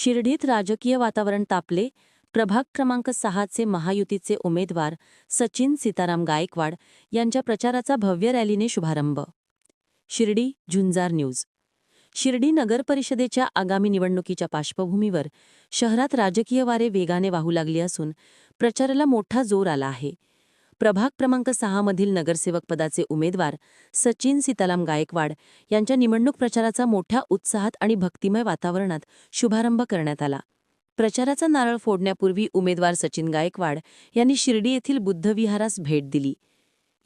शिर्डीत राजकीय वातावरण तापले. प्रभाग क्रमांक सहाचे महायुतीचे उमेदवार सचिन सीताराम गायकवाड यांच्या प्रचाराचा भव्य रॅलीने शुभारंभ. शिर्डी झुंजार न्यूज. शिर्डी नगर परिषदेच्या आगामी निवडणुकीच्या पार्श्वभूमीवर शहरात राजकीय वारे वेगाने वाहू लागली असून प्रचाराला मोठा जोर आला आहे. प्रभाग क्रमांक सहामधील नगरसेवक पदाचे उमेदवार सचिन सीताराम गायकवाड यांच्या निवडणूक प्रचाराचा मोठ्या उत्साहात आणि भक्तिमय वातावरणात शुभारंभ करण्यात आला. प्रचाराचा नारळ फोडण्यापूर्वी उमेदवार सचिन गायकवाड यांनी शिर्डी येथील बुद्धविहारास भेट दिली.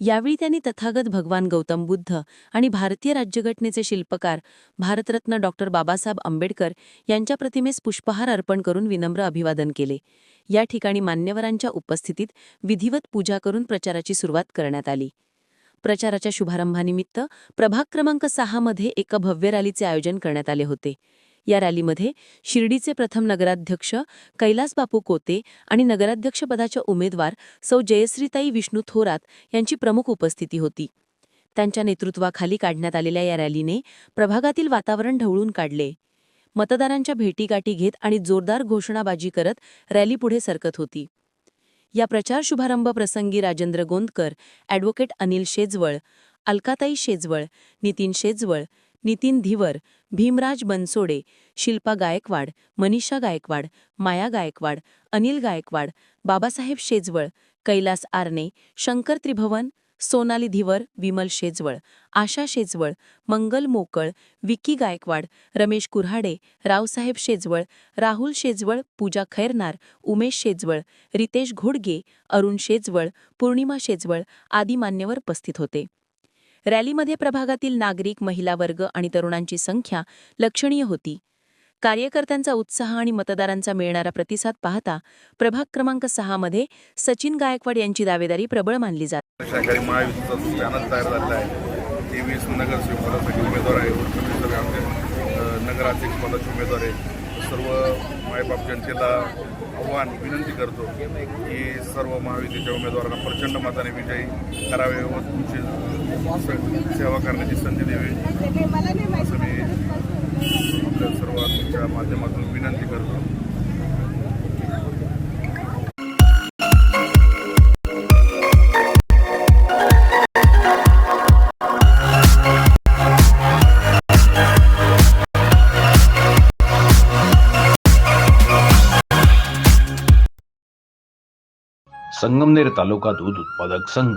यावेळी त्यांनी तथागत भगवान गौतम बुद्ध आणि भारतीय राज्यघटनेचे शिल्पकार भारतरत्न डॉक्टर बाबासाहेब आंबेडकर यांच्या प्रतिमेस पुष्पहार अर्पण करून विनम्र अभिवादन केले. या ठिकाणी मान्यवरांच्या उपस्थितीत विधिवत पूजा करून प्रचाराची सुरुवात करण्यात आली. प्रचाराच्या शुभारंभानिमित्त प्रभाग क्रमांक सहामध्ये एका भव्य रॅलीचे आयोजन करण्यात आले होते. या रॅलीमध्ये शिर्डीचे प्रथम नगराध्यक्ष कैलास बापू कोते आणि नगराध्यक्षपदाच्या उमेदवार सौ जयश्रीताई विष्णू थोरात यांची प्रमुख उपस्थिती होती. त्यांच्या नेतृत्वाखाली काढण्यात आलेल्या या रॅलीने प्रभागातील वातावरण ढवळून काढले. मतदारांच्या भेटीगाठी घेत आणि जोरदार घोषणाबाजी करत रॅली पुढे सरकत होती. या प्रचार शुभारंभ प्रसंगी राजेंद्र गोंदकर ॲडव्होकेट अनिल शेजवळ अलकाताई शेजवळ नितीन शेजवळ नितीन धिवर भीमराज बनसोडे शिल्पा गायकवाड मनीषा गायकवाड माया गायकवाड अनिल गायकवाड बाबासाहेब शेजवळ कैलास आरणे शंकर त्रिभवन सोनाली धिवर विमल शेजवळ आशा शेजवळ मंगल मोकळ विकी गायकवाड रमेश कुऱ्हाडे रावसाहेब शेजवळ राहुल शेजवळ पूजा खैरनार उमेश शेजवळ रितेश घोडगे अरुण शेजवळ पूर्णिमा शेजवळ आदी मान्यवर उपस्थित होते. रॅलीमध्ये प्रभागातील नागरिक महिला वर्ग आणि तरुणांची संख्या लक्षणीय होती. कार्यकर्त्यांचा उत्साह आणि मतदारांचा मिळणारा प्रतिसाद पाहता प्रभाग क्रमांक सहा मध्ये सचिन गायकवाड यांची दावेदारी प्रबळ मानली जाते. नगराध्यक्ष पदाचे उमेदवार आहे. सर्व मायबाप जनतेला आव्हान विनंती करतो की सर्व महायुतीच्या उमेदवारांना प्रचंड मताने विजयी करावे व तुमची सेवा करण्याची संधी द्यावी. असं मी आपल्या सर्वांच्या माध्यमातून विनंती करतो. संगमनेर तालुका दूध उत्पादक संघ.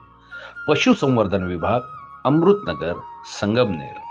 पशुसंवर्धन विभाग अमृतनगर संगमनेर.